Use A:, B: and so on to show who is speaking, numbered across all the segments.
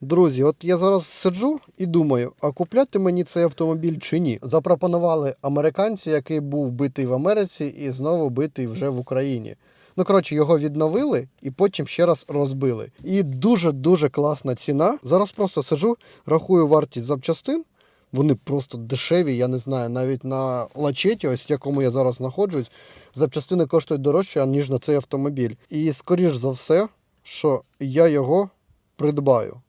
A: Друзі, от я зараз сиджу і думаю, а купляти мені цей автомобіль чи ні. Запропонували американці, який був битий в Америці і знову битий вже в Україні. Ну, коротше, його відновили і потім ще раз розбили. І дуже-дуже класна ціна. Зараз просто сиджу, рахую вартість запчастин. Вони просто дешеві, я не знаю, навіть на лачеті, ось в якому я зараз знаходжусь, запчастини коштують дорожче, ніж на цей автомобіль. І скоріш за все, що я його придбаю.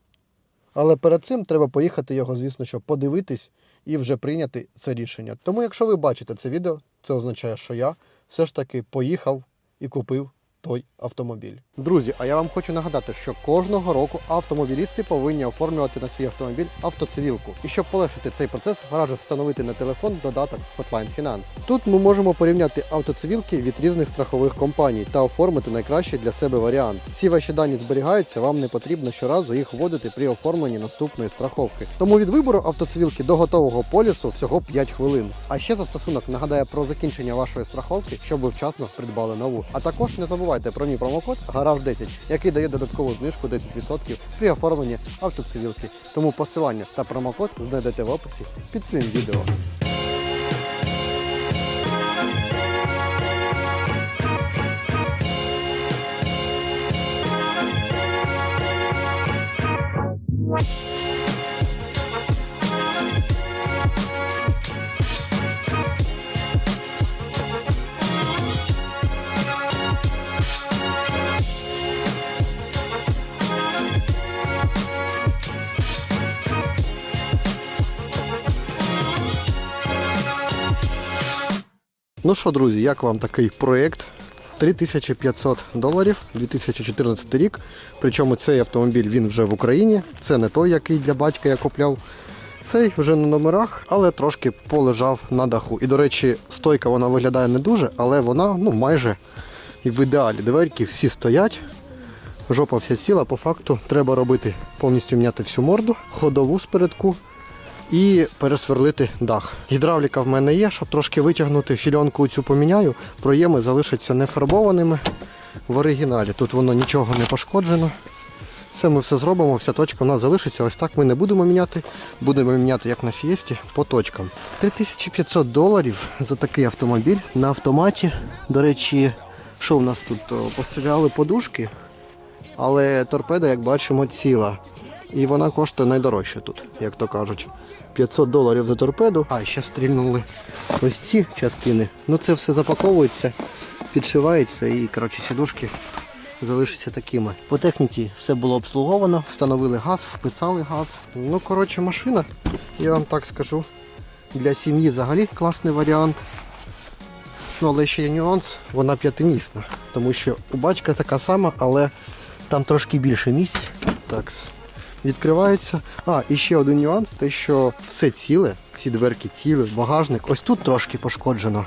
A: Але перед цим треба поїхати його, звісно, що подивитись і вже прийняти це рішення. Тому, якщо ви бачите це відео, це означає, що я все ж таки поїхав і купив той автомобіль. Друзі, а я вам хочу нагадати, що кожного року автомобілісти повинні оформлювати на свій автомобіль автоцивілку. І щоб полегшити цей процес, раджу встановити на телефон додаток Hotline Finance. Тут ми можемо порівняти автоцивілки від різних страхових компаній та оформити найкращий для себе варіант. Всі ваші дані зберігаються, вам не потрібно щоразу їх вводити при оформленні наступної страховки. Тому від вибору автоцивілки до готового полісу всього 5 хвилин. А ще застосунок нагадає про закінчення вашої страховки, щоб ви вчасно придбали нову. А також не забувайте про мій промокод гараж 10 який дає додаткову знижку 10% при оформленні автоцивілки. Тому посилання та промокод знайдете в описі під цим відео. Ну що, друзі, як вам такий проєкт? 3500 доларів, 2014 рік. Причому цей автомобіль він вже в Україні. Це не той, який для батька я купляв. Цей вже на номерах, але трошки полежав на даху. І, до речі, стойка вона виглядає не дуже, але вона ну, майже в ідеалі. Дверки всі стоять. Жопа вся сіла, по факту треба робити повністю міняти всю морду, ходову спередку і пересверлити дах. Гідравліка в мене є, щоб трошки витягнути фільонку цю поміняю. Проєми залишаться нефарбованими в оригіналі. Тут воно нічого не пошкоджено. Це ми все зробимо, вся точка у нас залишиться. Ось так ми не будемо міняти. Будемо міняти як на фієсті по точкам. 3500 доларів за такий автомобіль на автоматі. До речі, що в нас тут? Постріляли подушки, але торпеда, як бачимо, ціла. І вона коштує найдорожче тут, як то кажуть. 500 доларів за торпеду. А, ще стрільнули ось ці частини. Ну це все запаковується, підшивається і коротше, сідушки залишаться такими. По техніці все було обслуговано, встановили газ, вписали газ. Ну, коротше, машина, я вам так скажу. Для сім'ї взагалі класний варіант. Ну, але ще є нюанс, вона п'ятимісна. Тому що у батька така сама, але там трошки більше місць. Так, відкривається. А, і ще один нюанс, те, що все ціле, всі дверки цілі, багажник. Ось тут трошки пошкоджено.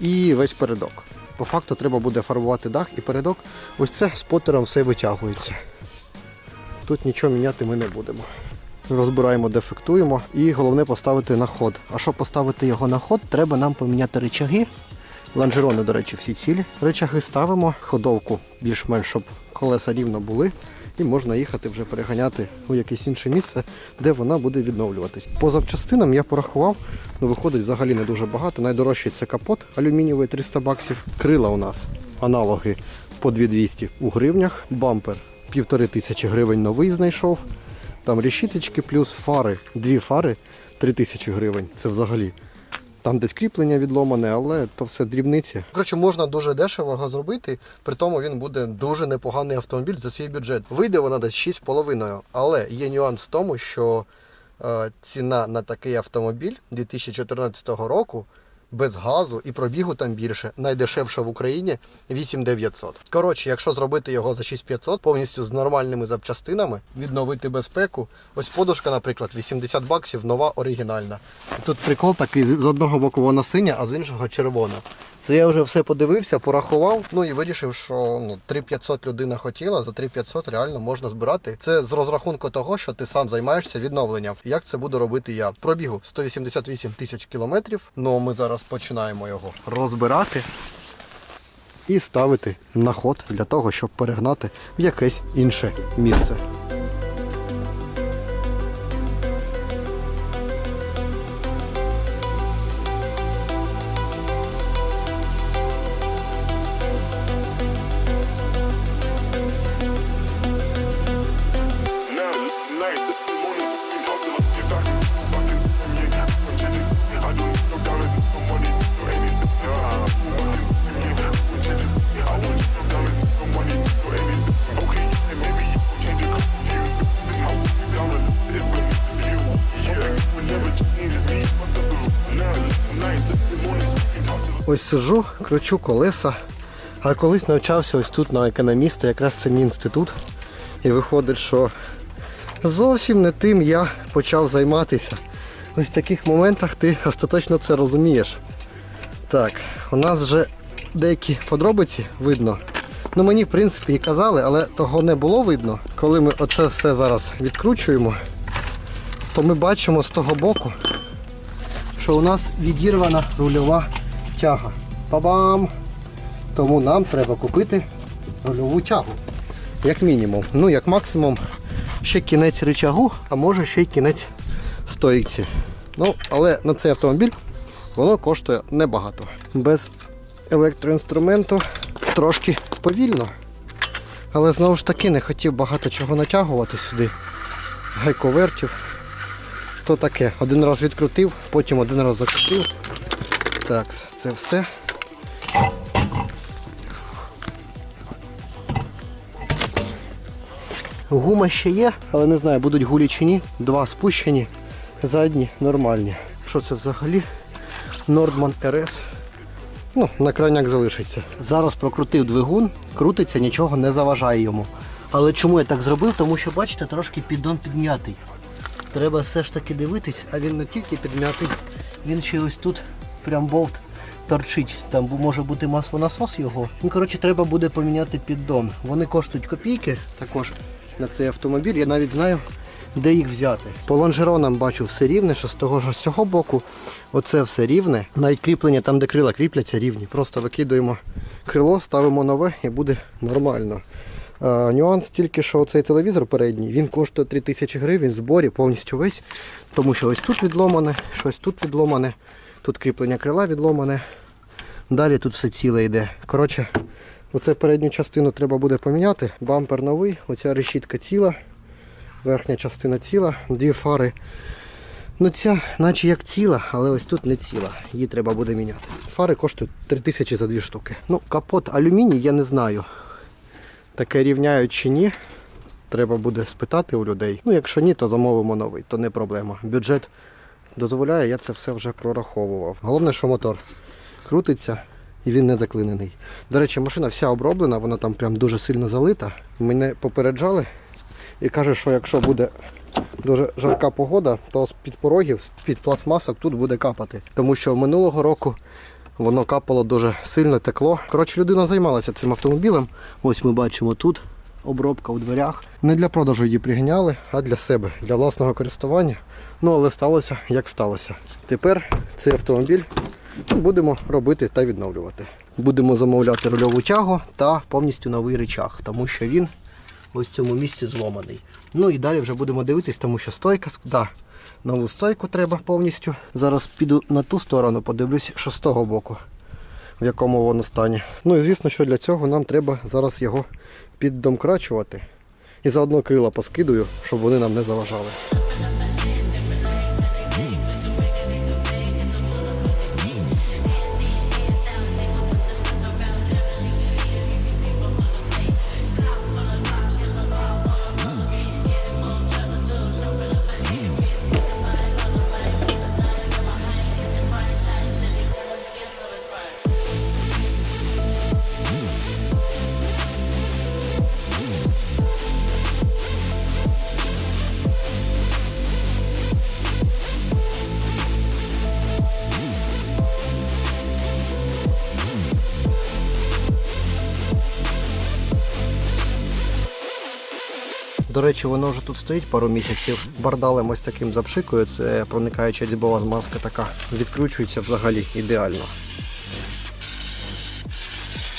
A: І весь передок. По факту треба буде фарбувати дах і передок. Ось це спотером все витягується. Тут нічого міняти ми не будемо. Розбираємо, дефектуємо і головне поставити на ход. А щоб поставити його на ход, треба нам поміняти речаги. Ланжерони, до речі, всі цілі. Речаги ставимо, ходовку більш-менш, щоб колеса рівно були. І можна їхати вже переганяти у якесь інше місце, де вона буде відновлюватись. По запчастинам я порахував, ну виходить взагалі не дуже багато. Найдорожчий це капот алюмінієвий 300 баксів. Крила у нас аналоги по 2200 у гривнях. Бампер півтори тисячі гривень новий знайшов. Там решіточки плюс фари. Дві фари 3000 гривень. Це взагалі. Там десь кріплення відломане, але то все дрібниці. Коротше, можна дуже дешево його зробити, при тому він буде дуже непоганий автомобіль за свій бюджет. Вийде вона десь 6,5. Але є нюанс в тому, що е, ціна на такий автомобіль 2014 року без газу і пробігу там більше, найдешевша в Україні 8900. Коротше, якщо зробити його за 6500, повністю з нормальними запчастинами, відновити безпеку. Ось подушка, наприклад, 80 баксів, нова оригінальна. Тут прикол такий, з одного боку вона синя, а з іншого червона. Це я вже все подивився, порахував, ну і вирішив, що ну, 3500 людина хотіла, за 3500 реально можна збирати. Це з розрахунку того, що ти сам займаєшся відновленням. Як це буду робити я? Пробігу 188 тисяч кілометрів. Ну ми зараз починаємо його розбирати і ставити на ход для того, щоб перегнати в якесь інше місце. Ось сиджу, кручу колеса. А колись навчався ось тут на економіста, якраз це мій інститут. І виходить, що зовсім не тим я почав займатися. Ось в таких моментах ти остаточно це розумієш. Так, у нас вже деякі подробиці видно. Ну мені в принципі і казали, але того не було видно. Коли ми оце все зараз відкручуємо, то ми бачимо з того боку, що у нас відірвана рульова тяга. Па-бам! Тому нам треба купити рульову тягу. Як мінімум. Ну, як максимум, ще кінець рычагу, а може ще й кінець стойці. Ну, але на цей автомобіль воно коштує небагато. Без електроінструменту трошки повільно. Але знову ж таки не хотів багато чого натягувати сюди. Гайковертів. То таке. Один раз відкрутив, потім один раз закрутив. Так, це все. Гума ще є, але не знаю, будуть гулі чи ні. Два спущені, задні нормальні. Що це взагалі? Nordman RS. Ну, на крайняк залишиться. Зараз прокрутив двигун, крутиться, нічого не заважає йому. Але чому я так зробив? Тому що, бачите, трошки піддон підм'ятий. Треба все ж таки дивитись, а він не тільки підм'ятий, він ще ось тут прям болт торчить. Там може бути маслонасос його. Ну, коротше, треба буде поміняти піддон. Вони коштують копійки також на цей автомобіль. Я навіть знаю, де їх взяти. По лонжеронам бачу все рівне, що з того ж цього боку оце все рівне. Навіть кріплення там, де крила кріпляться, рівні. Просто викидуємо крило, ставимо нове і буде нормально. Е, нюанс тільки, що цей телевізор передній, він коштує 3000 гривень в зборі повністю весь. Тому що ось тут відломане, щось тут відломане, тут кріплення крила відломане. Далі тут все ціле йде. Коротше, оце передню частину треба буде поміняти. Бампер новий, оця решітка ціла, верхня частина ціла, дві фари. Ну ця наче як ціла, але ось тут не ціла. Її треба буде міняти. Фари коштують 3000 за дві штуки. Ну, капот алюміній, я не знаю. Таке рівняють чи ні. Треба буде спитати у людей. Ну, якщо ні, то замовимо новий, то не проблема. Бюджет дозволяє, я це все вже прораховував. Головне, що мотор крутиться і він не заклинений. До речі, машина вся оброблена, вона там прям дуже сильно залита. Мене попереджали і каже, що якщо буде дуже жарка погода, то з-під порогів, з-під пластмасок тут буде капати. Тому що минулого року воно капало дуже сильно, текло. Коротше, людина займалася цим автомобілем. Ось ми бачимо тут обробка у дверях. Не для продажу її пригняли, а для себе, для власного користування. Ну, але сталося, як сталося. Тепер цей автомобіль будемо робити та відновлювати. Будемо замовляти рульову тягу та повністю новий речах, тому що він ось в цьому місці зломаний. Ну і далі вже будемо дивитись, тому що стойка, да, нову стойку треба повністю. Зараз піду на ту сторону, подивлюсь, що з того боку, в якому воно стані. Ну і звісно, що для цього нам треба зараз його піддомкрачувати. І заодно крила поскидую, щоб вони нам не заважали. До речі, воно вже тут стоїть пару місяців. Бардалем ось таким запшикою. це проникаюча дібова змазка така. Відкручується взагалі ідеально.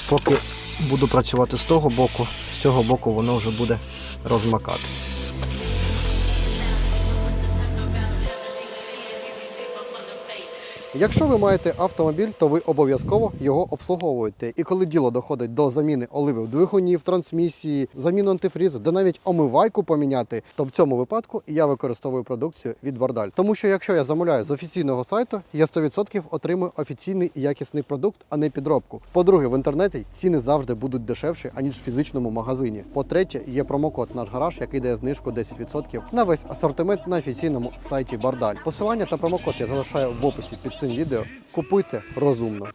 A: Поки буду працювати з того боку, з цього боку воно вже буде розмакати. Якщо ви маєте автомобіль, то ви обов'язково його обслуговуєте. І коли діло доходить до заміни оливи в двигуні, в трансмісії, заміну антифрізу, де навіть омивайку поміняти, то в цьому випадку я використовую продукцію від Бардаль. Тому що якщо я замовляю з офіційного сайту, я 100% отримую офіційний і якісний продукт, а не підробку. По-друге, в інтернеті ціни завжди будуть дешевші, аніж в фізичному магазині. По-третє, є промокод наш гараж, який дає знижку 10% на весь асортимент на офіційному сайті Бардаль. Посилання та промокод я залишаю в описі під цим відео. Купуйте розумно.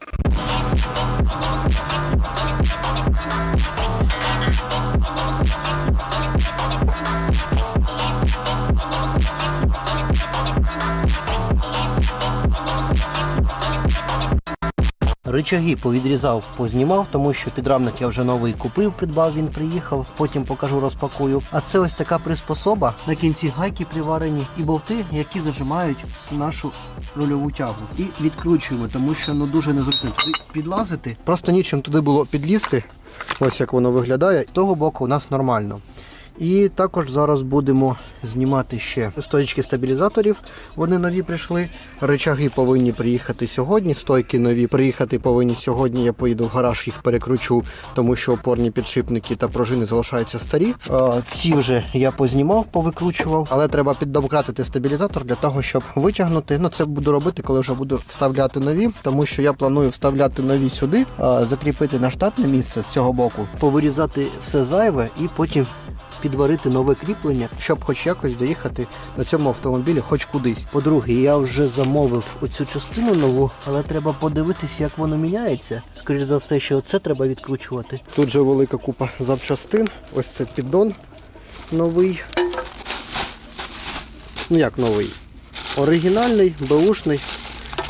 A: Ричаги повідрізав, познімав, тому що підрамник я вже новий купив, придбав, він приїхав, потім покажу, розпакую. А це ось така приспособа. На кінці гайки приварені і болти, які зажимають нашу рульову тягу. І відкручуємо, тому що ну дуже незручно туди підлазити.
B: Просто нічим туди було підлізти. Ось як воно виглядає.
A: З того боку у нас нормально. І також зараз будемо знімати ще стоїчки стабілізаторів. Вони нові прийшли.
B: Ричаги повинні приїхати сьогодні. Стойки нові приїхати повинні сьогодні. Я поїду в гараж, їх перекручу, тому що опорні підшипники та пружини залишаються старі.
A: Ці вже я познімав, повикручував.
B: Але треба піддомкратити стабілізатор для того, щоб витягнути. Ну це буду робити, коли вже буду вставляти нові, тому що я планую вставляти нові сюди,
A: закріпити на штатне місце з цього боку, повирізати все зайве і потім підварити нове кріплення.
B: щоб хоч якось доїхати на цьому автомобілі, хоч кудись.
A: По-друге, я вже замовив оцю частину нову, але треба подивитись, як воно міняється. Скоріше за все, що оце треба відкручувати.
B: Тут же велика купа запчастин. Ось це піддон новий. Ну як новий? Оригінальний, беушний.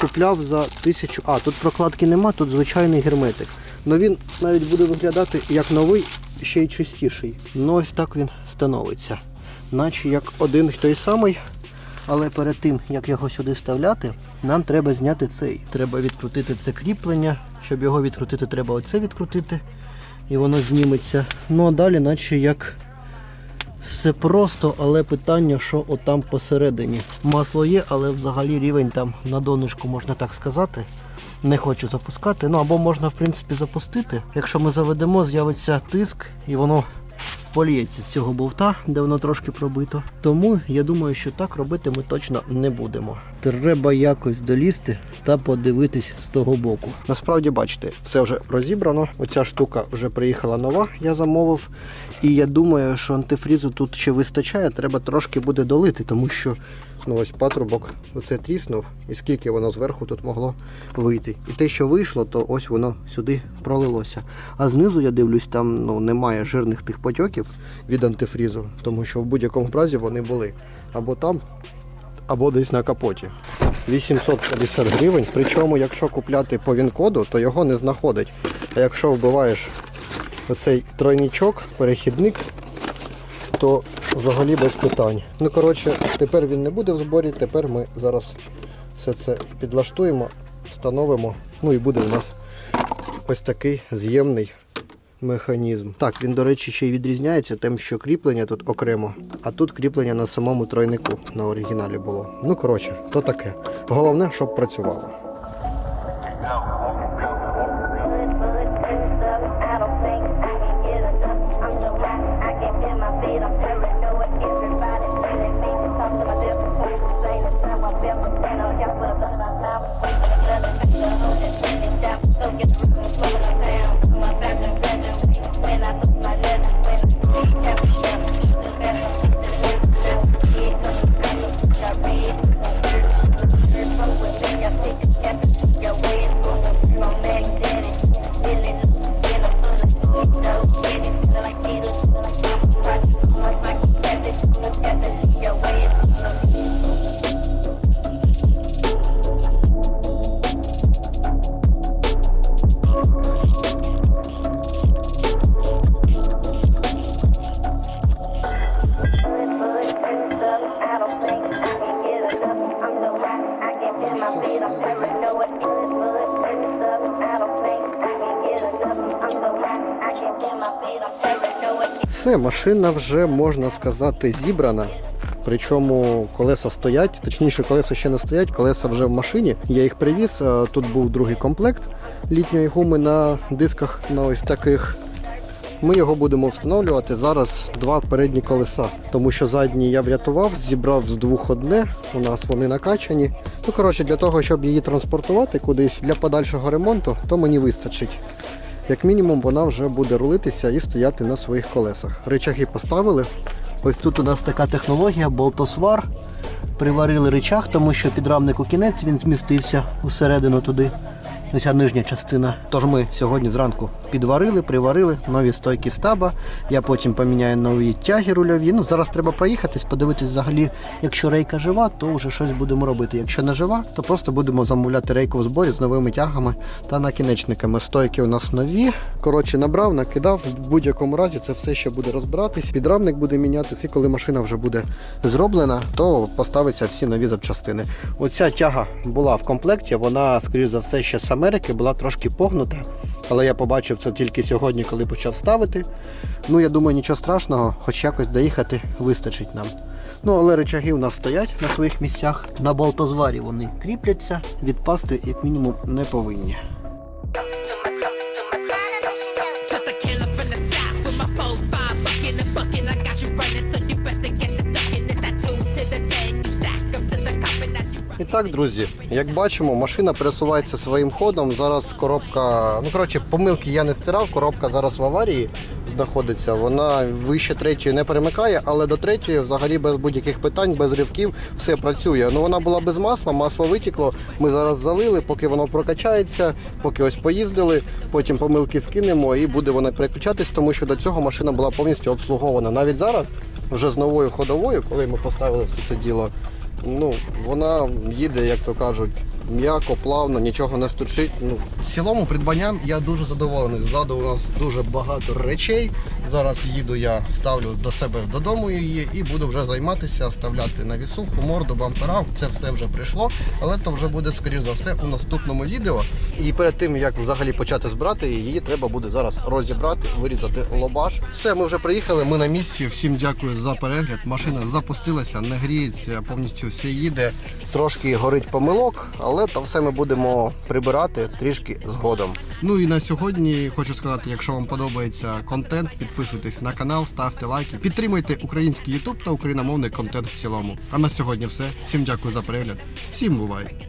B: Купляв за тисячу. А, тут прокладки нема, тут звичайний герметик. Ну він навіть буде виглядати як новий, ще й чистіший.
A: Ну ось так він становиться.
B: Наче як один той самий.
A: Але перед тим, як його сюди вставляти, нам треба зняти цей. Треба відкрутити це кріплення. Щоб його відкрутити, треба оце відкрутити. І воно зніметься. Ну а далі, наче як все просто, але питання, що отам посередині. Масло є, але взагалі рівень там на донышку, можна так сказати. Не хочу запускати. Ну або можна в принципі запустити. Якщо ми заведемо, з'явиться тиск і воно поліється з цього болта, де воно трошки пробито. Тому я думаю, що так робити ми точно не будемо. Треба якось долізти та подивитись з того боку.
B: Насправді, бачите, все вже розібрано. Оця штука вже приїхала нова, я замовив.
A: І я думаю, що антифрізу тут ще вистачає, треба трошки буде долити, тому що
B: Ну ось патрубок оце тріснув, і скільки воно зверху тут могло вийти. І те, що вийшло, то ось воно сюди пролилося.
A: А знизу я дивлюсь, там ну, немає жирних тих потьоків.
B: від антифрізу, тому що в будь-якому разі вони були або там, або десь на капоті. 850 гривень. Причому, якщо купляти по він-коду, то його не знаходить. А якщо вбиваєш оцей тройничок, перехідник, то взагалі без питань. Ну, коротше, тепер він не буде в зборі, тепер ми зараз все це підлаштуємо, встановимо. Ну і буде у нас ось такий з'ємний механізм.
A: Так, він, до речі, ще й відрізняється тим, що кріплення тут окремо, а тут кріплення на самому тройнику на оригіналі було.
B: Ну, коротше, то таке. Головне, щоб працювало. Машина вже можна сказати зібрана. Причому колеса стоять, точніше, колеса ще не стоять, колеса вже в машині. Я їх привіз. Тут був другий комплект літньої гуми на дисках на ось таких. Ми його будемо встановлювати зараз два передні колеса, тому що задні я врятував, зібрав з двох одне. У нас вони накачані. Ну коротше, для того, щоб її транспортувати кудись для подальшого ремонту, то мені вистачить. Як мінімум, вона вже буде рулитися і стояти на своїх колесах. Ричаги поставили.
A: Ось тут у нас така технологія, болтосвар. Приварили речах, тому що підрамник кінець він змістився усередину туди.
B: Оця нижня частина. Тож ми сьогодні зранку підварили, приварили нові стойки стаба. Я потім поміняю нові тяги рульові. Ну зараз треба проїхатись, подивитись взагалі, якщо рейка жива, то вже щось будемо робити. Якщо не жива, то просто будемо замовляти рейку в зборі з новими тягами та накінечниками. Стойки у нас нові. Коротше, набрав, накидав. В будь-якому разі це все ще буде розбиратись. Підрамник буде мінятися, і коли машина вже буде зроблена, то поставиться всі нові запчастини. Оця тяга була в комплекті, вона, скоріш за все, ще з Америки була трошки погнута. Але я побачив це тільки сьогодні, коли почав ставити. Ну, я думаю, нічого страшного, хоч якось доїхати вистачить нам. Ну, але речаги у нас стоять на своїх місцях. На болтозварі вони кріпляться, відпасти як мінімум не повинні.
A: Так, друзі, як бачимо, машина пересувається своїм ходом. Зараз коробка, ну коротше, помилки я не стирав. Коробка зараз в аварії знаходиться. Вона вище третьої не перемикає, але до третьої взагалі без будь-яких питань, без ривків все працює. Ну вона була без масла, масло витікло. Ми зараз залили, поки воно прокачається, поки ось поїздили. Потім помилки скинемо і буде вона переключатись, тому що до цього машина була повністю обслугована. Навіть зараз, вже з новою ходовою, коли ми поставили все це діло. Ну, вона їде, як то кажуть, м'яко, плавно, нічого не стучить. Ну, в цілому придбанням я дуже задоволений. Ззаду у нас дуже багато речей. Зараз їду, я ставлю до себе додому її і буду вже займатися, ставляти на вісуху, морду, бампера. Це все вже прийшло, але то вже буде, скоріш за все, у наступному відео. І перед тим, як взагалі почати збирати її, треба буде зараз розібрати, вирізати лобаш. Все, ми вже приїхали, ми на місці. Всім дякую за перегляд. Машина запустилася, не гріється, повністю все їде. Трошки горить помилок, але то все ми будемо прибирати трішки згодом. Ну і на сьогодні хочу сказати, якщо вам подобається контент, підписуйтесь на канал, ставте лайки, підтримуйте український YouTube та україномовний контент в цілому. А на сьогодні все. Всім дякую за перегляд. Всім бувай!